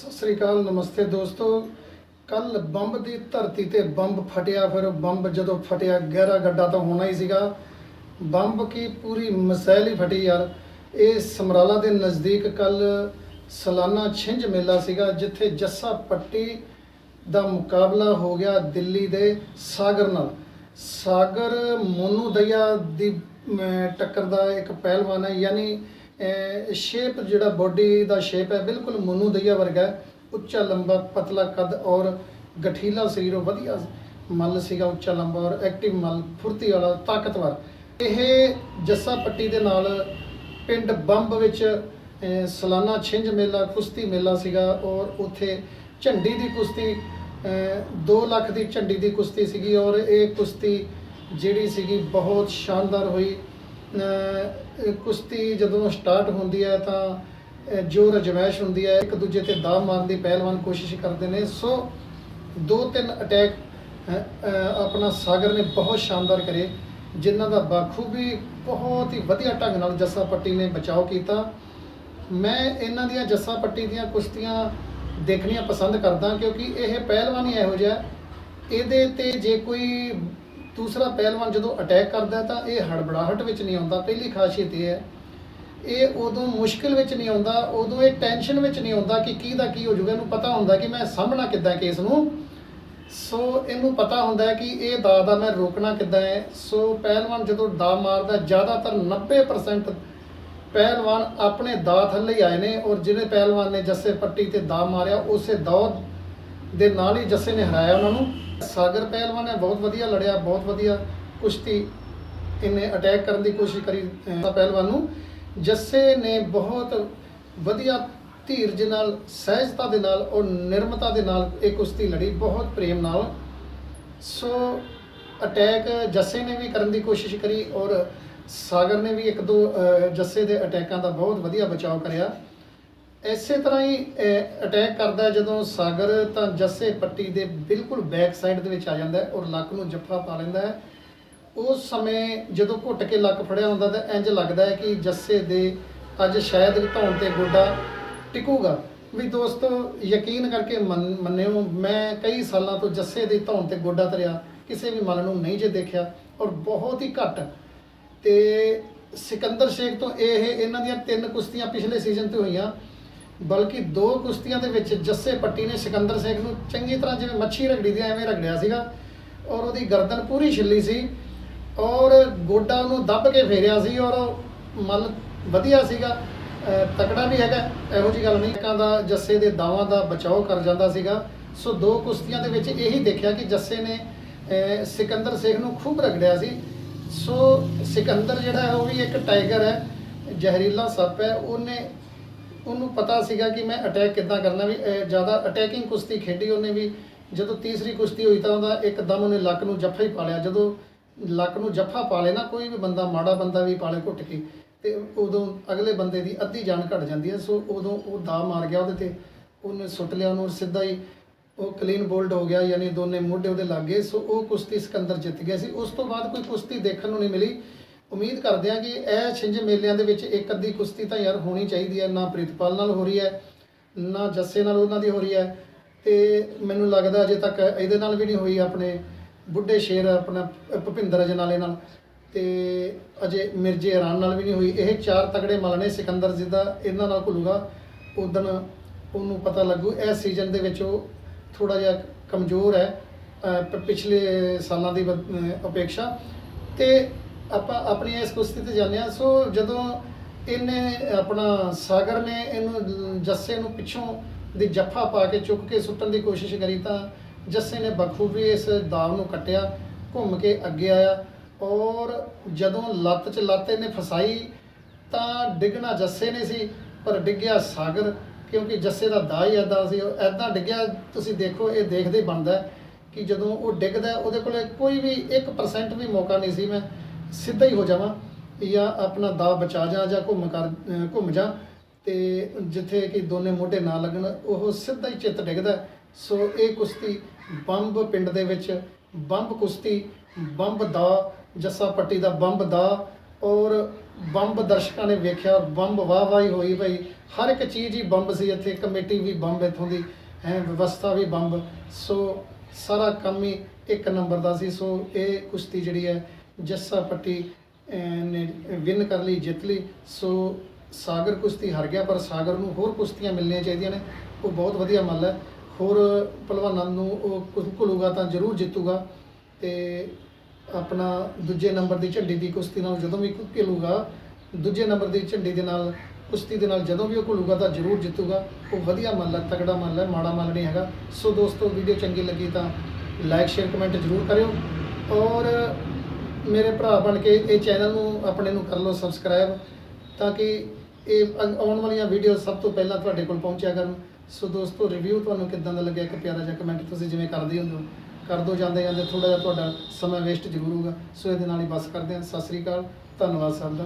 ਸਤਿ ਸ੍ਰੀ ਅਕਾਲ, ਨਮਸਤੇ ਦੋਸਤੋ। ਕੱਲ ਬੰਬ ਦੀ ਧਰਤੀ ਤੇ ਬੰਬ ਫਟਿਆ, ਫਿਰ ਬੰਬ ਜਦੋਂ ਫਟਿਆ, ਗਹਿਰਾ ਗੱਡਾ ਤਾਂ ਹੋਣਾ ਹੀ ਸੀਗਾ। ਬੰਬ ਕੀ ਪੂਰੀ ਮਸੈਲ ਹੀ ਫਟੀ ਯਾਰ। ਇਹ ਸਮਰਾਲਾ ਦੇ ਨਜ਼ਦੀਕ ਕੱਲ ਸਾਲਾਨਾ ਛਿੰਝ ਮੇਲਾ ਸੀਗਾ, ਜਿੱਥੇ ਜੱਸਾ ਪੱਟੀ ਦਾ ਮੁਕਾਬਲਾ ਹੋ ਗਿਆ ਦਿੱਲੀ ਦੇ ਸਾਗਰ ਨਾਲ। ਸਾਗਰ ਮੋਨੂ ਦਇਆ ਦੀ ਟੱਕਰ ਦਾ ਇੱਕ ਪਹਿਲਵਾਨ ਹੈ, ਯਾਨੀ ਸ਼ੇਪ ਜਿਹੜਾ ਬੋਡੀ ਦਾ ਸ਼ੇਪ ਹੈ ਬਿਲਕੁਲ ਮੋਨੂ ਦਇਆ ਵਰਗਾ ਹੈ। ਉੱਚਾ ਲੰਬਾ ਪਤਲਾ ਕੱਦ ਔਰ ਗਠੀਲਾ ਸਰੀਰ ਉਹ ਵਧੀਆ ਮੱਲ ਸੀਗਾ ਉੱਚਾ ਲੰਬਾ ਔਰ ਐਕਟਿਵ ਮੱਲ ਫੁਰਤੀ ਵਾਲਾ ਤਾਕਤਵਰ। ਇਹ ਜੱਸਾ ਪੱਟੀ ਦੇ ਨਾਲ ਪਿੰਡ ਬੰਬ ਵਿੱਚ ਅਹ, ਸਾਲਾਨਾ ਛਿੰਝ ਮੇਲਾ ਕੁਸ਼ਤੀ ਮੇਲਾ ਸੀਗਾ ਔਰ ਉੱਥੇ ਝੰਡੀ ਦੀ ਕੁਸ਼ਤੀ 2 ਲੱਖ ਦੀ ਝੰਡੀ ਦੀ ਕੁਸ਼ਤੀ ਸੀਗੀ ਔਰ ਇਹ ਕੁਸ਼ਤੀ ਜਿਹੜੀ ਸੀਗੀ ਬਹੁਤ ਸ਼ਾਨਦਾਰ ਹੋਈ। ਕੁਸ਼ਤੀ ਜਦੋਂ ਸਟਾਰਟ ਹੁੰਦੀ ਹੈ ਤਾਂ ਜੋ ਰਜਮੈਸ਼ ਹੁੰਦੀ ਹੈ, ਇੱਕ ਦੂਜੇ ਤੇ ਦਾਅ ਮਾਰਨ ਦੀ ਪਹਿਲਵਾਨ ਕੋਸ਼ਿਸ਼ ਕਰਦੇ ਨੇ। ਸੋ ਦੋ ਤਿੰਨ ਅਟੈਕ ਆਪਣਾ ਸਾਗਰ ਨੇ ਬਹੁਤ ਸ਼ਾਨਦਾਰ ਕਰੇ, ਜਿਨ੍ਹਾਂ ਦਾ ਬਾਖੂਬੀ ਬਹੁਤ ਹੀ ਵਧੀਆ ਢੰਗ ਨਾਲ ਜੱਸਾ ਪੱਟੀ ਨੇ ਬਚਾਓ ਕੀਤਾ। ਮੈਂ ਇਹਨਾਂ ਦੀਆਂ ਜੱਸਾ ਪੱਟੀ ਦੀਆਂ ਕੁਸ਼ਤੀਆਂ ਦੇਖਣੀਆਂ ਪਸੰਦ ਕਰਦਾ ਕਿਉਂਕਿ ਇਹ ਪਹਿਲਵਾਨ ਹੀ ਇਹੋ ਜਿਹਾ ਇਹਦੇ ਤੇ ਜੇ ਕੋਈ ਦੂਸਰਾ ਪਹਿਲਵਾਨ ਜਦੋਂ ਅਟੈਕ ਕਰਦਾ ਤਾਂ ਇਹ ਹੜਬੜਾਹਟ ਵਿੱਚ ਨਹੀਂ ਆਉਂਦਾ, ਪਹਿਲੀ ਖਾਸੀਅਤ ਇਹ ਹੈ। ਇਹ ਉਦੋਂ ਮੁਸ਼ਕਿਲ ਵਿੱਚ ਨਹੀਂ ਆਉਂਦਾ, ਉਦੋਂ ਇਹ ਟੈਨਸ਼ਨ ਵਿੱਚ ਨਹੀਂ ਆਉਂਦਾ ਕਿ ਕੀ ਦਾ ਕੀ ਹੋ ਜਾਊਗਾ। ਇਹਨੂੰ ਪਤਾ ਹੁੰਦਾ ਕਿ ਮੈਂ ਸਾਹਮਣਾ ਕਿੱਦਾਂ ਕੇਸ ਨੂੰ। ਸੋ ਇਹਨੂੰ ਪਤਾ ਹੁੰਦਾ ਹੈ ਕਿ ਇਹ ਦਾ ਦਾ ਮੈਂ ਰੋਕਣਾ ਕਿੱਦਾਂ ਹੈ। ਸੋ ਪਹਿਲਵਾਨ ਜਦੋਂ ਦਾ ਮਾਰਦਾ, ਜ਼ਿਆਦਾਤਰ 90% ਪਹਿਲਵਾਨ ਆਪਣੇ ਦਾ ਥੱਲੇ ਆਏ ਨੇ ਔਰ ਜਿਹੜੇ ਪਹਿਲਵਾਨ ਨੇ ਜੱਸੇ ਪੱਟੀ ਤੇ ਦਾ ਮਾਰਿਆ, ਉਸੇ ਦੌ ਦੇ ਨਾਲ ਹੀ ਜੱਸੇ ਨੇ ਹਰਾਇਆ ਉਹਨਾਂ ਨੂੰ। ਸਾਗਰ ਪਹਿਲਵਾਨ ਨੇ ਬਹੁਤ ਵਧੀਆ ਲੜਿਆ, ਬਹੁਤ ਵਧੀਆ ਕੁਸ਼ਤੀ ਇਹਨੇ ਅਟੈਕ ਕਰਨ ਦੀ ਕੋਸ਼ਿਸ਼ ਕਰੀ ਪਹਿਲਵਾਨ ਨੂੰ। ਜੱਸੇ ਨੇ ਬਹੁਤ ਵਧੀਆ ਧੀਰਜ ਨਾਲ, ਸਹਿਜਤਾ ਦੇ ਨਾਲ ਔਰ ਨਿਰਮਤਾ ਦੇ ਨਾਲ ਇਹ ਕੁਸ਼ਤੀ ਲੜੀ, ਬਹੁਤ ਪ੍ਰੇਮ ਨਾਲ। ਸੋ ਅਟੈਕ ਜੱਸੇ ਨੇ ਵੀ ਕਰਨ ਦੀ ਕੋਸ਼ਿਸ਼ ਕਰੀ ਔਰ ਸਾਗਰ ਨੇ ਵੀ ਇੱਕ ਦੋ ਜੱਸੇ ਦੇ ਅਟੈਕਾਂ ਦਾ ਬਹੁਤ ਵਧੀਆ ਬਚਾਅ ਕਰਿਆ। ਇਸੇ ਤਰ੍ਹਾਂ ਹੀ ਅਟੈਕ ਕਰਦਾ ਜਦੋਂ ਸਾਗਰ ਤਾਂ ਜੱਸੇ ਪੱਟੀ ਦੇ ਬਿਲਕੁਲ ਬੈਕ ਸਾਈਡ ਦੇ ਵਿੱਚ ਆ ਜਾਂਦਾ ਹੈ ਔਰ ਲੱਕ ਨੂੰ ਜੱਫਾ ਪਾ ਲੈਂਦਾ ਹੈ। ਉਸ ਸਮੇਂ ਜਦੋਂ ਘੁੱਟ ਕੇ ਲੱਕ ਫੜਿਆ ਹੁੰਦਾ ਤਾਂ ਇੰਜ ਲੱਗਦਾ ਹੈ ਕਿ ਜੱਸੇ ਦੇ ਅੱਜ ਸ਼ਾਇਦ ਧੌਣ ਤੇ ਗੋਡਾ ਟਿਕੂਗਾ। ਵੀ ਦੋਸਤੋ, ਯਕੀਨ ਕਰਕੇ ਮੰਨ- ਮੰਨਿਓ, ਮੈਂ ਕਈ ਸਾਲਾਂ ਤੋਂ ਜੱਸੇ ਦੇ ਧੌਣ ਤੇ ਗੋਡਾ ਧਰਿਆ, ਕਿਸੇ ਵੀ ਮਲ ਨੂੰ ਨਹੀਂ ਜੇ ਦੇਖਿਆ ਔਰ ਬਹੁਤ ਹੀ ਘੱਟ। ਤੇ ਸਿਕੰਦਰ ਸ਼ੇਖ ਤੋਂ ਇਹ, ਇਹਨਾਂ ਦੀਆਂ ਤਿੰਨ ਕੁਸ਼ਤੀਆਂ ਪਿਛਲੇ ਸੀਜ਼ਨ ਤੇ ਹੋਈਆਂ। ਬਲਕਿ ਦੋ ਕੁਸ਼ਤੀਆਂ ਦੇ ਵਿੱਚ ਜੱਸੇ ਪੱਟੀ ਨੇ ਸਿਕੰਦਰ ਸਿੰਘ ਨੂੰ ਚੰਗੀ ਤਰ੍ਹਾਂ ਜਿਵੇਂ ਮੱਛੀ ਰਗੜੀ ਦੀ ਐਵੇਂ ਰਗੜਿਆ ਸੀਗਾ ਔਰ ਉਹਦੀ ਗਰਦਨ ਪੂਰੀ ਛਿੱਲੀ ਸੀ ਔਰ ਗੋਡਾ ਉਹਨੂੰ ਦੱਬ ਕੇ ਫੇਰਿਆ ਸੀ ਔਰ ਉਹ ਮੱਲ ਵਧੀਆ ਸੀਗਾ। ਤਕੜਾ ਵੀ ਹੈਗਾ, ਇਹੋ ਜੀ ਗੱਲ ਨਹੀਂ। ਕਾਂ ਦਾ ਜੱਸੇ ਦੇ ਦਾਵਾਂ ਦਾ ਬਚਾਓ ਕਰ ਜਾਂਦਾ ਸੀਗਾ। ਸੋ ਦੋ ਕੁਸ਼ਤੀਆਂ ਦੇ ਵਿੱਚ ਇਹੀ ਦੇਖਿਆ ਕਿ ਜੱਸੇ ਨੇ ਸਿਕੰਦਰ ਸਿੰਘ ਨੂੰ ਖੂਬ ਰਗੜਿਆ ਸੀ। ਸੋ ਸਿਕੰਦਰ ਜਿਹੜਾ ਹੈ, ਉਹ ਵੀ ਇੱਕ ਟਾਈਗਰ ਹੈ, ਜ਼ਹਿਰੀਲਾ ਸੱਪ ਹੈ। ਉਹਨੇ ਉਹਨੂੰ ਪਤਾ ਸੀਗਾ ਕਿ ਮੈਂ ਅਟੈਕ ਕਿੱਦਾਂ ਕਰਨਾ ਵੀ ਜ਼ਿਆਦਾ ਅਟੈਕਿੰਗ ਕੁਸ਼ਤੀ ਖੇਡੀ ਉਹਨੇ ਵੀ। ਜਦੋਂ ਤੀਸਰੀ ਕੁਸ਼ਤੀ ਹੋਈ ਤਾਂ ਉਹਦਾ ਇੱਕਦਮ ਉਹਨੇ ਲੱਕ ਨੂੰ ਜੱਫਾ ਹੀ ਪਾ ਲਿਆ। ਜਦੋਂ ਲੱਕ ਨੂੰ ਜੱਫਾ ਪਾ ਲੇ ਨਾ, ਕੋਈ ਵੀ ਬੰਦਾ, ਮਾੜਾ ਬੰਦਾ ਵੀ ਪਾਲੇ ਘੁੱਟ ਕੇ, ਤੇ ਉਦੋਂ ਅਗਲੇ ਬੰਦੇ ਦੀ ਅੱਧੀ ਜਾਨ ਘਟ ਜਾਂਦੀ ਹੈ। ਸੋ ਉਦੋਂ ਉਹ ਦਾ ਮਾਰ ਗਿਆ ਉਹਦੇ ਤੇ। ਉਹਨੇ ਸੁੱਟ ਲਿਆ ਉਹਨੂੰ ਸਿੱਧਾ ਹੀ ਉਹ ਕਲੀਨ ਬੋਲਡ ਹੋ ਗਿਆ, ਯਾਨੀ ਦੋਨੇ ਮੋਢੇ ਉਹਦੇ ਲੱਗ ਗਏ। ਸੋ ਉਹ ਕੁਸ਼ਤੀ ਸਿਕੰਦਰ ਜਿੱਤ ਗਿਆ ਸੀ। ਉਸ ਤੋਂ ਬਾਅਦ ਕੋਈ ਕੁਸ਼ਤੀ ਦੇਖਣ ਨੂੰ ਨਹੀਂ ਮਿਲੀ। ਉਮੀਦ ਕਰਦੇ ਹਾਂ ਕਿ ਇਹ ਛਿੰਝ ਮੇਲਿਆਂ ਦੇ ਵਿੱਚ ਇੱਕ ਅੱਧੀ ਕੁਸ਼ਤੀ ਤਾਂ ਯਾਰ ਹੋਣੀ ਚਾਹੀਦੀ ਹੈ, ਨਾ ਪ੍ਰਿਤਪਾਲ ਨਾਲ ਹੋ ਰਹੀ ਹੈ, ਨਾ ਜੱਸੇ ਨਾਲ ਉਹਨਾਂ ਦੀ ਹੋ ਰਹੀ ਹੈ। ਤੇ ਮੈਨੂੰ ਲੱਗਦਾ ਅਜੇ ਤੱਕ ਇਹਦੇ ਨਾਲ ਵੀ ਨਹੀਂ ਹੋਈ ਆਪਣੇ ਬੁੱਢੇ ਸ਼ੇਰ, ਆਪਣਾ ਭੁਪਿੰਦਰ ਅਜਨਾਲੇ ਨਾਲ। ਤੇ ਅਜੇ ਮਿਰਜੇ ਇਰਾਨ ਨਾਲ ਵੀ ਨਹੀਂ ਹੋਈ। ਇਹ ਚਾਰ ਤਗੜੇ ਮਲ ਨੇ ਸਿਕੰਦਰ ਜਿੱਦਾਂ ਇਹਨਾਂ ਨਾਲ ਘੁਲੂਗਾ ਉਦੋਂ ਉਹਨੂੰ ਪਤਾ ਲੱਗੂ। ਇਸ ਸੀਜ਼ਨ ਦੇ ਵਿੱਚ ਉਹ ਥੋੜਾ ਜਿਹਾ ਕਮਜ਼ੋਰ ਹੈ ਪਿਛਲੇ ਸਾਲਾਂ ਦੀ ਬ- ਅਹ ਅਪੇਕਸ਼ਾ। ਤੇ ਆਪਾਂ ਆਪਣੀ ਇਸ ਕੁਸ਼ਤੀ ਤੇ ਜਾਂਦੇ ਹਾਂ। ਸੋ ਜਦੋਂ ਇਹਨੇ ਆਪਣਾ ਸਾਗਰ ਨੇ ਇਹਨੂੰ ਜੱਸੇ ਨੂੰ ਪਿੱਛੋਂ ਦੀ ਜੱਫਾ ਪਾ ਕੇ ਚੁੱਕ ਕੇ ਸੁੱਟਣ ਦੀ ਕੋਸ਼ਿਸ਼ ਕਰੀ ਤਾਂ ਜੱਸੇ ਨੇ ਬਖੂਬੀ ਇਸ ਦਾਵ ਨੂੰ ਕੱਟਿਆ, ਘੁੰਮ ਕੇ ਅੱਗੇ ਆਇਆ ਔਰ ਜਦੋਂ ਲੱਤ 'ਚ ਲੱਤ ਇਹਨੇ ਫਸਾਈ ਤਾਂ ਡਿੱਗਣਾ ਜੱਸੇ ਨੇ ਸੀ, ਪਰ ਡਿੱਗਿਆ ਸਾਗਰ ਕਿਉਂਕਿ ਜੱਸੇ ਦਾ ਦਾ ਹੀ ਏਦਾਂ ਸੀ। ਉਹ ਏਦਾਂ ਡਿੱਗਿਆ, ਤੁਸੀਂ ਦੇਖੋ, ਇਹ ਦੇਖਦੇ ਹੀ ਬਣਦਾ ਕਿ ਜਦੋਂ ਉਹ ਡਿੱਗਦਾ, ਉਹਦੇ ਕੋਲੇ ਕੋਈ ਵੀ 1% ਵੀ ਮੌਕਾ ਨਹੀਂ ਸੀ ਮੈਂ ਸਿੱਧਾ ਹੀ ਹੋ ਜਾਵਾਂ ਜਾਂ ਆਪਣਾ ਦਾ ਬਚਾ ਜਾ ਜਾਂ ਘੁੰਮ ਕਰ ਘੁੰਮ ਜਾ ਤੇ ਜਿੱਥੇ ਕਿ ਦੋਨੇ ਮੋਢੇ ਨਾ ਲੱਗਣ, ਉਹ ਸਿੱਧਾ ਹੀ ਚਿੱਤ ਡਿੱਗਦਾ ਸੋ ਇਹ ਕੁਸ਼ਤੀ ਬੰਬ ਪਿੰਡ ਦੇ ਵਿੱਚ, ਬੰਬ ਕੁਸ਼ਤੀ, ਬੰਬ ਦਾ ਜੱਸਾ ਪੱਟੀ ਦਾ ਬੰਬ ਦਾ ਔਰ ਬੰਬ ਦਰਸ਼ਕਾਂ ਨੇ ਵੇਖਿਆ, ਬੰਬ ਵਾਹ ਵਾਹੀ ਹੋਈ ਭਾਈ ਹਰ ਇੱਕ ਚੀਜ਼ ਹੀ ਬੰਬ ਸੀ, ਇੱਥੇ ਕਮੇਟੀ ਵੀ ਬੰਬ ਇੱਥੋਂ ਦੀ, ਹੈ, ਵਿਵਸਥਾ ਵੀ ਬੰਬ। ਸੋ ਸਾਰਾ ਕੰਮ ਹੀ ਇੱਕ ਨੰਬਰ ਦਾ ਸੀ। ਸੋ ਇਹ ਕੁਸ਼ਤੀ ਜਿਹੜੀ ਹੈ ਜੱਸਾ ਪੱਟੀ ਨੇ ਵਿਨ ਕਰ ਲਈ, ਜਿੱਤ ਲਈ। ਸੋ ਸਾਗਰ ਕੁਸ਼ਤੀ ਹਾਰ ਗਿਆ, ਪਰ ਸਾਗਰ ਨੂੰ ਹੋਰ ਕੁਸ਼ਤੀਆਂ ਮਿਲਣੀਆਂ ਚਾਹੀਦੀਆਂ ਨੇ। ਉਹ ਬਹੁਤ ਵਧੀਆ ਮੱਲ ਹੈ। ਹੋਰ ਪਹਿਲਵਾਨਾਂ ਨੂੰ ਉਹ ਕੁ- ਘੁਲੂਗਾ ਤਾਂ ਜ਼ਰੂਰ ਜਿੱਤੂਗਾ। ਤੇ ਆਪਣਾ ਦੂਜੇ ਨੰਬਰ ਦੀ ਝੰਡੀ ਦੀ ਕੁਸ਼ਤੀ ਨਾਲ ਜਦੋਂ ਵੀ ਘੁਲੂਗਾ, ਦੂਜੇ ਨੰਬਰ ਦੀ ਝੰਡੀ ਦੇ ਨਾਲ, ਕੁਸ਼ਤੀ ਦੇ ਨਾਲ ਜਦੋਂ ਵੀ ਉਹ ਘੁਲੂਗਾ ਤਾਂ ਜ਼ਰੂਰ ਜਿੱਤੂਗਾ। ਉਹ ਵਧੀਆ ਮੱਲ ਹੈ ਤਗੜਾ ਮੱਲ ਹੈ, ਮਾੜਾ ਮੱਲ ਨਹੀਂ ਹੈਗਾ। ਸੋ ਦੋਸਤੋ, ਵੀਡੀਓ ਚੰਗੀ ਲੱਗੀ ਤਾਂ ਲਾਈਕ ਸ਼ੇਅਰ ਕਮੈਂਟ ਜ਼ਰੂਰ ਕਰਿਓ। ਔਰ ਮੇਰੇ ਭਰਾ ਬਣ ਕੇ ਇਹ ਚੈਨਲ ਨੂੰ, ਆਪਣੇ ਨੂੰ ਕਰ ਲਓ ਸਬਸਕ੍ਰਾਈਬ ਤਾਂ ਕਿ ਇਹ ਅ- ਆਉਣ ਵਾਲੀਆਂ ਵੀਡੀਓ ਸਭ ਤੋਂ ਪਹਿਲਾਂ ਤੁਹਾਡੇ ਕੋਲ ਪਹੁੰਚਿਆ ਕਰਨ। ਸੋ ਦੋਸਤੋ ਰਿਵਿਊ ਤੁਹਾਨੂੰ ਕਿੱਦਾਂ ਦਾ ਲੱਗਿਆ? ਇੱਕ ਪਿਆਰਾ ਜਿਹਾ ਕਮੈਂਟ ਤੁਸੀਂ ਜਿਵੇਂ ਕਰਦੇ ਹੁੰਦੇ ਹੋ। ਕਰ ਦੋ ਜਾਂਦੇ ਜਾਂਦੇ ਥੋੜਾ ਜਿਹਾ ਤੁਹਾਡਾ ਸਮਾਂ ਵੇਸਟ ਜ਼ਰੂਰ ਹੋਊਗਾ। ਸੋ ਇਹਦੇ ਨਾਲ ਹੀ ਬਸ ਕਰਦੇ ਹਾਂ। ਸਤਿ ਸ੍ਰੀ ਅਕਾਲ। ਧੰਨਵਾਦ ਸਭ ਦਾ।